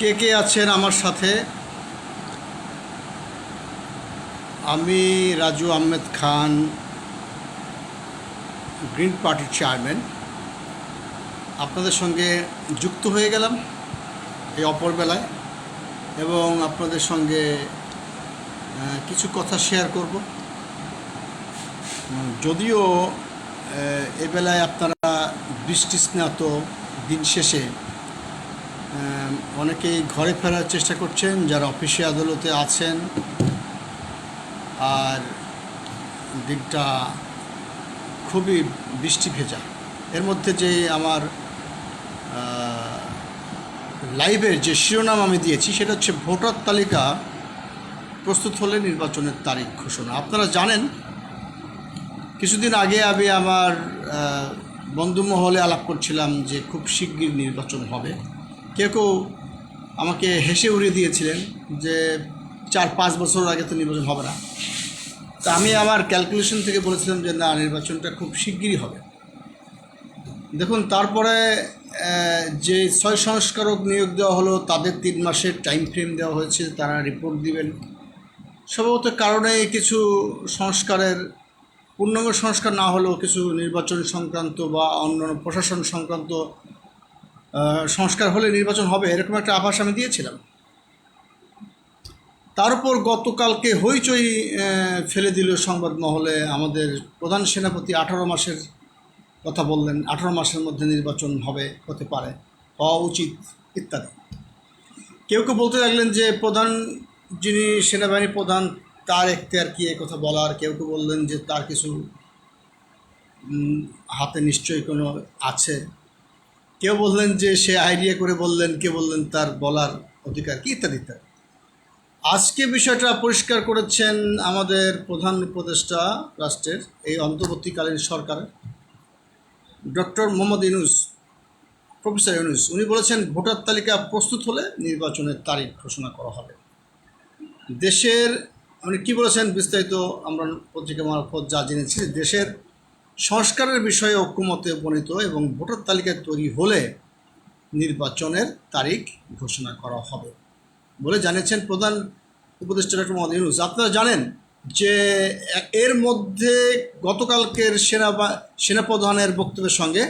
কে কে আছেন আমার সাথে? আমি রাজু আহমেদ খান গ্রিন পার্টির চেয়ারম্যান। আপনাদের সঙ্গে যুক্ত হয়ে গেলাম এই অপরবেলায় এবং আপনাদের সঙ্গে কিছু কথা শেয়ার করব। যদিও আহ, এ বেলায় আপনারা বৃষ্টি স্নাত দিন শেষে অনেকেই ঘরে ফেরার চেষ্টা করছেন, যারা অফিসে আদালতে আছেন। আর দিকটা খুবই বৃষ্টি ভেজা। এর মধ্যে যে আমার লাইভের যে শিরোনাম আমি দিয়েছি, সেটা হচ্ছে ভোটার তালিকা প্রস্তুত হলে নির্বাচনের তারিখ ঘোষণা। আপনারা জানেন, কিছুদিন আগে আমি আমার বন্ধু মহলে আলাপ করছিলাম যে খুব শিগগির নির্বাচন হবে। কেউ কেউ আমাকে হেসে উড়িয়ে দিয়েছিলেন যে চার পাঁচ বছর আগে তো নির্বাচন হবে না। তা আমি আমার ক্যালকুলেশন থেকে বলেছিলাম যে না, নির্বাচনটা খুব শিগগিরই হবে। দেখুন, তারপরে যে ছয় সংস্কারক নিয়োগ দেওয়া হলো, তাদের তিন মাসের টাইম ফ্রেম দেওয়া হয়েছে, তারা রিপোর্ট দিবেন। সম্ভবত কারণে কিছু সংস্কারের, পূর্ণাঙ্গ সংস্কার না হলেও কিছু নির্বাচন সংক্রান্ত বা অন্যান্য প্রশাসন সংক্রান্ত সংস্কার হলে নির্বাচন হবে, এরকম একটা আভাস আমি দিয়েছিলাম। তার উপর গতকালকে হইচই ফেলে দিল সংবাদ মহলে। আমাদের প্রধান সেনাপতি আঠারো মাসের কথা বললেন, আঠারো মাসের মধ্যে নির্বাচন হবে, হতে পারে, হওয়া উচিত, ইত্যাদি। কেউ কেউ বলতে লাগলেন যে প্রধান যিনি সেনাবাহিনী প্রধান, তার এখতিয়ার কি কথা বলার? কেউ কেউ বললেন যে তার কিছু হাতে নিশ্চয়ই কোনো আছে। কেউ বললেন যে সে আইডিয়া করে বললেন কেউ বললেন তার বলার অধিকার কি ইত্যাদি ইত্যাদি। আজকে বিষয়টা পরিষ্কার করেছেন আমাদের প্রধান উপদেষ্টা রাষ্ট্রের, এই অন্তর্বর্তীকালীন সরকারের, ডক্টর মোহাম্মদ ইউনুস, প্রফেসর ইউনুস। উনি বলেছেন, ভোটার তালিকা প্রস্তুত হলে নির্বাচনের তারিখ ঘোষণা করা হবে। দেশের, উনি কী বলেছেন বিস্তারিত আমরা পত্রিকা মারফত যা জেনেছি, দেশের সংস্কারের বিষয়ে ঐক্যমতে উপনীত এবং ভোটার তালিকা তৈরি হলে নির্বাচনের তারিখ ঘোষণা করা হবে বলে জানিয়েছেন প্রধান উপদেষ্টা ডক্টর মোহাম্মদ ইউনুস। আপনারা জানেন যে এর মধ্যে গতকালকের সেনা সেনাপ্রধানের বক্তব্যের সঙ্গে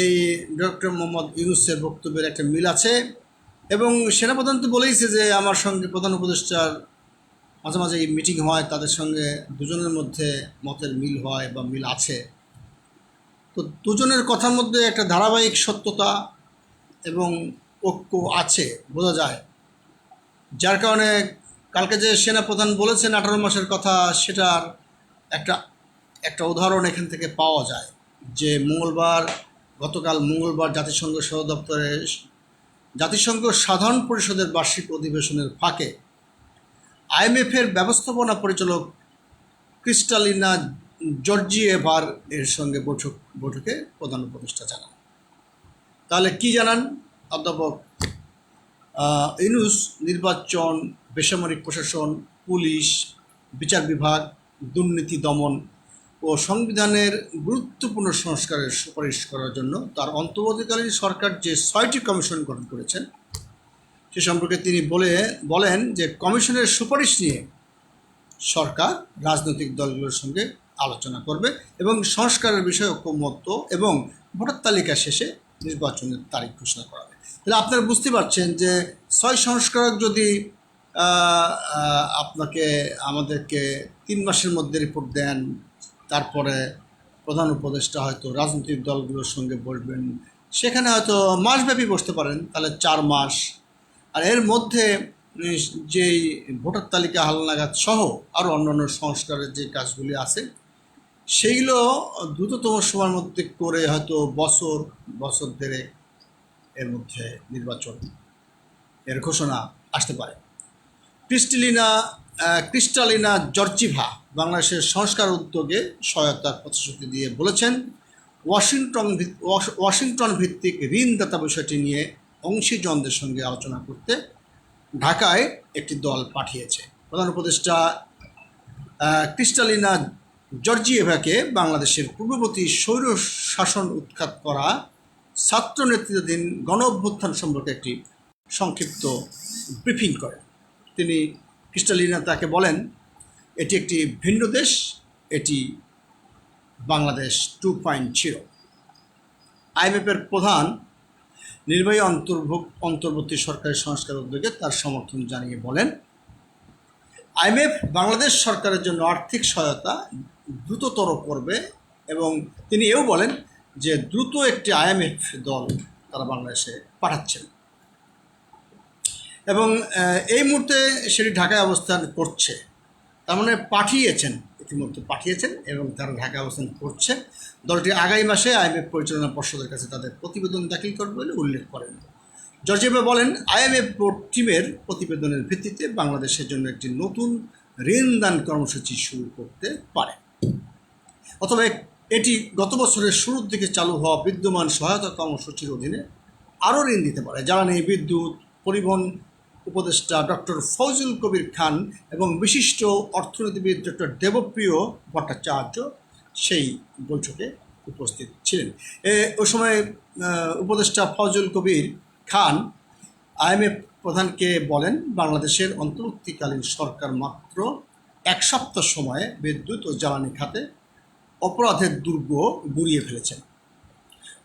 এই ডক্টর মোহাম্মদ ইউনুসের বক্তব্যের একটা মিল আছে এবং সেনাপ্রধান তো বলেইছে যে আমার সঙ্গে প্রধান উপদেষ্টার মাঝে মাঝে এই মিটিং হয়, তাদের সঙ্গে দুজনের মধ্যে মতের মিল হয় বা মিল আছে। তো দুজনের কথার মধ্যে একটা ধারাবাহিক সত্যতা এবং ঐক্য আছে, বোঝা যায়। যার কারণে কালকে যে সেনাপ্রধান বলেছেন আঠারো মাসের কথা, সেটার একটা একটা উদাহরণ এখান থেকে পাওয়া যায় যে মঙ্গলবার, গতকাল মঙ্গলবার জাতিসংঘ সদর দপ্তরে জাতিসংঘ সাধারণ পরিষদের বার্ষিক অধিবেশনের ফাঁকে আইএমএফের ব্যবস্থাপনা পরিচালক ক্রিস্টালিনা জর্জিয়েভার এর সঙ্গে বৈঠক বৈঠকে প্রধান উপদেষ্টা জানান। তাহলে কি জানান অধ্যাপক? আহ, ইউনুস নির্বাচন বেসামরিক প্রশাসন পুলিশ বিচার বিভাগ দুর্নীতি দমন ও সংবিধানের গুরুত্বপূর্ণ সংস্কারের সুপারিশ করার জন্য তার অন্তর্বর্তীকালীন সরকার যে ছয়টি কমিশন গঠন করেছেন সে সম্পর্কে তিনি বলে, বলেন যে কমিশনের সুপারিশ নিয়ে সরকার রাজনৈতিক দলগুলোর সঙ্গে আলোচনা করবে এবং সংস্কারের বিষয়ে ঐক্যমত্য এবং ভোটার তালিকা শেষে নির্বাচনের তারিখ ঘোষণা করা হবে তাহলে আপনারা বুঝতে পারছেন যে ছয় সংস্কারক যদি আপনাকে, আমাদেরকে তিন মাসের মধ্যে রিপোর্ট দেন, তারপরে প্রধান উপদেষ্টা হয়তো রাজনৈতিক দলগুলোর সঙ্গে বসবেন, সেখানে হয়তো মাসব্যাপী বসতে পারেন, তাহলে চার মাস আর এর মধ্যে যেই ভোটার তালিকা হালনাগাদ সহ আরও অন্যান্য সংস্কারের যে কাজগুলি আছে, সেইগুলো দ্রুততম সময়ের মধ্যে করে হয়তো বছর বছর দেড়েক এর মধ্যে নির্বাচন এর ঘোষণা আসতে পারে। ক্রিস্টালিনা ক্রিস্টালিনা জর্জিভা বাংলাদেশের সংস্কার উদ্যোগে সহায়তার প্রতিশ্রুতি দিয়ে বলেছেন, ওয়াশিংটন ওয়াশিংটন ভিত্তিক ঋণদাতা বিষয়টি নিয়ে অংশীজনদের সঙ্গে আলোচনা করতে ঢাকায় একটি দল পাঠিয়েছে। প্রধান উপদেষ্টা ক্রিস্টালিনা জর্জিয়েভাকে বাংলাদেশের পূর্ববর্তী স্বৈর শাসন উৎখাত করা ছাত্র নেতৃত্বাধীন গণ অভ্যুত্থান সম্পর্কে একটি সংক্ষিপ্ত ব্রিফিং করেন। তিনি ক্রিস্টালিনা তাকে বলেন, এটি একটি ভিন্ন দেশ, এটি বাংলাদেশ টু পয়েন্ট জিরো আইএমএফের প্রধান নির্বাহী অন্তর্ভুক্ত অন্তর্বর্তী সরকারি সংস্কার উদ্যোগে তার সমর্থন জানিয়ে বলেন, আইএমএফ বাংলাদেশ সরকারের জন্য আর্থিক সহায়তা দ্রুততর করবে এবং তিনি এও বলেন যে দ্রুত একটি আইএমএফ দল তারা বাংলাদেশে পাঠাচ্ছেন। এবং এই মুহূর্তে সেটি ঢাকায় অবস্থান করছে। তার মানে পাঠিয়েছেন ইতিমধ্যে পাঠিয়েছেন এবং তারা ঢাকা অবস্থান করছে। দলটি আগামী মাসে আইএমএফ পরিচালনা পর্ষদের কাছে তাদের প্রতিবেদন দাখিল করবে বলে উল্লেখ করেন। জর্জিয়া বলেন, আইএমএফ বোর্ড টিমের প্রতিবেদনের ভিত্তিতে বাংলাদেশের জন্য একটি নতুন ঋণ দান কর্মসূচি শুরু করতে পারে। অথবা এটি গত বছরের শুরুর দিকে চালু হওয়া বিদ্যমান সহায়তা কর্মসূচির অধীনে আরও ঋণ দিতে পারে। জ্বালানি বিদ্যুৎ, পরিবহন উপদেষ্টা ডক্টর ফৌজুল কবির খান এবং বিশিষ্ট অর্থনীতিবিদ ডক্টর দেবপ্রিয় ভট্টাচার্য সেই বৈঠকে উপস্থিত ছিলেন। এ ওই সময় উপদেষ্টা ফজল কবির খান আইএমএফ প্রধানকে বলেন, বাংলাদেশের অন্তর্বর্তীকালীন সরকার মাত্র এক সপ্তাহ সময়ে বিদ্যুৎ ও জ্বালানি খাতে অপরাধের দুর্গ গুড়িয়ে ফেলেছেন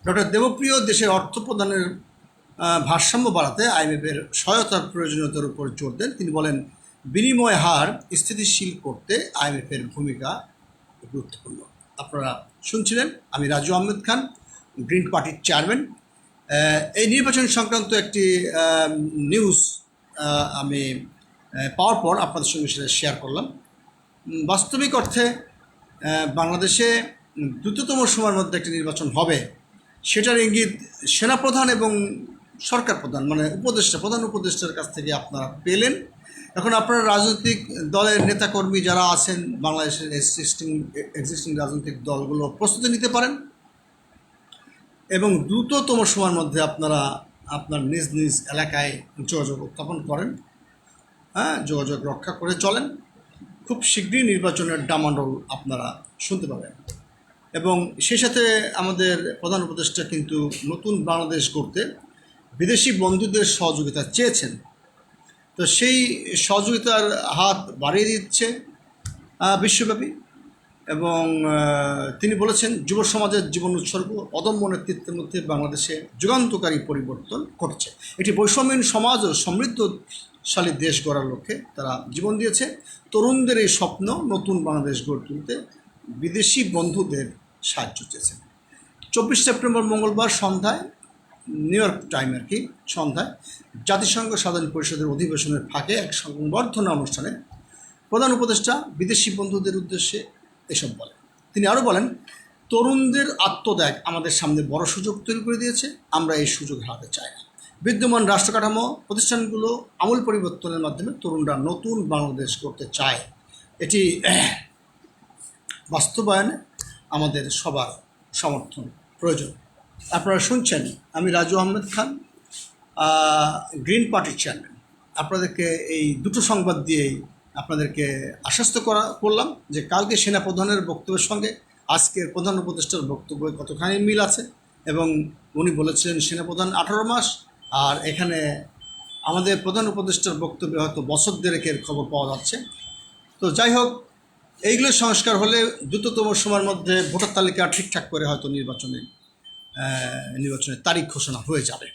ডক্টর দেবপ্রিয় দেশের অর্থ প্রদানের ভারসাম্য বাড়াতে আইএমএফের সহায়তার প্রয়োজনীয়তার উপর জোর দেন। তিনি বলেন, বিনিময় হার স্থিতিশীল করতে আইএমএফের ভূমিকা গুরুত্বপূর্ণ। আপনারা শুনছিলেন, আমি রাজু আহমেদ খান, গ্রিন পার্টির চেয়ারম্যান। এই নির্বাচন সংক্রান্ত একটি নিউজ আমি পাওয়ার পর আপনাদের সঙ্গে সেটা শেয়ার করলাম। বাস্তবিক অর্থে বাংলাদেশে দ্রুততম সময়ের মধ্যে একটি নির্বাচন হবে, সেটার ইঙ্গিত সেনাপ্রধান এবং সরকার প্রধান মানে উপদেষ্টা, প্রধান উপদেষ্টার কাছ থেকে আপনারা পেলেন। এখন আপনারা রাজনৈতিক দলের নেতাকর্মী যারা আছেন, বাংলাদেশের এক্সিস্টিং এক্সিস্টিং রাজনৈতিক দলগুলো প্রস্তুতি নিতে পারেন এবং দ্রুততম সময়ের মধ্যে আপনারা আপনার নিজ নিজ এলাকায় যোগাযোগ উত্থাপন করেন। হ্যাঁ যোগাযোগ রক্ষা করে চলেন। খুব শীঘ্রই নির্বাচনের ডামাডোল আপনারা শুনতে পাবেন। এবং সেই সাথে আমাদের প্রধান উপদেষ্টা কিন্তু নতুন বাংলাদেশ করতে বিদেশি বন্ধুদের সহযোগিতা চেয়েছেন। তো সেই সহযোগিতার হাত বাড়িয়ে দিচ্ছে বিশ্বব্যাপী এবং তিনি বলেছেন, যুব সমাজের জীবন উৎসর্গ, অদম্য নেতৃত্বের মধ্যে বাংলাদেশে যুগান্তকারী পরিবর্তন ঘটছে। এটি বৈষম্যহীন সমাজ ও সমৃদ্ধশালী দেশ গড়ার লক্ষ্যে তারা জীবন দিয়েছে। তরুণদের এই স্বপ্ন নতুন বাংলাদেশ গড়ে তুলতে বিদেশি বন্ধুদের সাহায্য চেয়েছেন চব্বিশ সেপ্টেম্বর মঙ্গলবার সন্ধ্যায় নিউ ইয়র্ক টাইম আর কি সন্ধ্যায় জাতিসংঘ সাধারণ পরিষদের অধিবেশনের ফাঁকে এক সংবর্ধনা অনুষ্ঠানে প্রধান উপদেষ্টা বিদেশি বন্ধুদের উদ্দেশ্যে এসব বলেন। তিনি আরও বলেন, তরুণদের আত্মত্যাগ আমাদের সামনে বড় সুযোগ তৈরি করে দিয়েছে, আমরা এই সুযোগ হারাতে চাই না। বিদ্যমান রাষ্ট্রকাঠামো প্রতিষ্ঠানগুলো আমূল পরিবর্তনের মাধ্যমে তরুণরা নতুন বাংলাদেশ করতে চায়। এটি বাস্তবায়নে আমাদের সবার সমর্থন প্রয়োজন। আপনারা শুনছেন, আমি রাজু আহমেদ খান গ্রিন পার্টির চেয়ারম্যান আপনাদেরকে এই দুটো সংবাদ দিয়েই আপনাদেরকে আশ্বস্ত করা, করলাম যে কালকে সেনাপ্রধানের বক্তব্যের সঙ্গে আজকের প্রধান উপদেষ্টার বক্তব্যে কতখানি মিল আছে এবং উনি বলেছিলেন সেনাপ্রধান আঠারো মাস, আর এখানে আমাদের প্রধান উপদেষ্টার বক্তব্যে হয়তো বছর দেড়েকের খবর পাওয়া যাচ্ছে। তো যাই হোক, এইগুলো সংস্কার হলে দ্রুততম সময়ের মধ্যে ভোটার তালিকা ঠিকঠাক করে হয়তো নির্বাচনে নির্বাচনের তারিখ ঘোষণা হয়ে যাবে।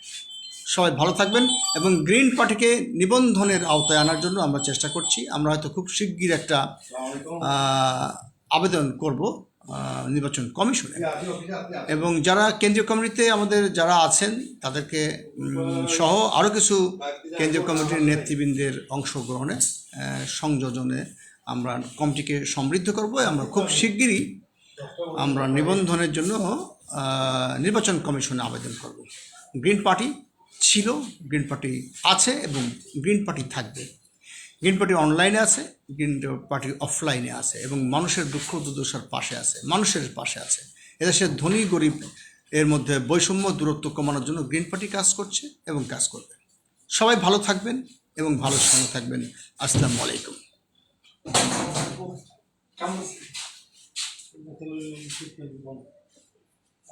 সবাই ভালো থাকবেন এবং গ্রিন পার্টিকে নিবন্ধনের আওতায় আনার জন্য আমরা চেষ্টা করছি। আমরা হয়তো খুব শিগগির একটা আবেদন করব নির্বাচন কমিশনে। এবং যারা কেন্দ্রীয় কমিটিতে আমাদের যারা আছেন তাদেরকে সহ আরও কিছু কেন্দ্রীয় কমিটির নেতৃবৃন্দের অংশগ্রহণে সংযোজনে আমরা কমিটিকে সমৃদ্ধ করব আমরা খুব শিগগিরই আমরা নিবন্ধনের জন্য নির্বাচন কমিশনে আবেদন করব। গ্রিন পার্টি ছিল গ্রিন পার্টি আছে এবং গ্রিন পার্টি থাকবে। গ্রিন পার্টি অনলাইনে আছে গ্রিন পার্টি অফলাইনে আছে এবং মানুষের দুঃখ দুর্দশার পাশে আছে, মানুষের পাশে আছে। এদেশের ধনী গরিব এর মধ্যে বৈষম্য, দূরত্ব কমানোর জন্য গ্রিন পার্টি কাজ করছে এবং কাজ করবে। সবাই ভালো থাকবেন এবং ভালো সঙ্গে থাকবেন। আসসালামু আলাইকুম। sih.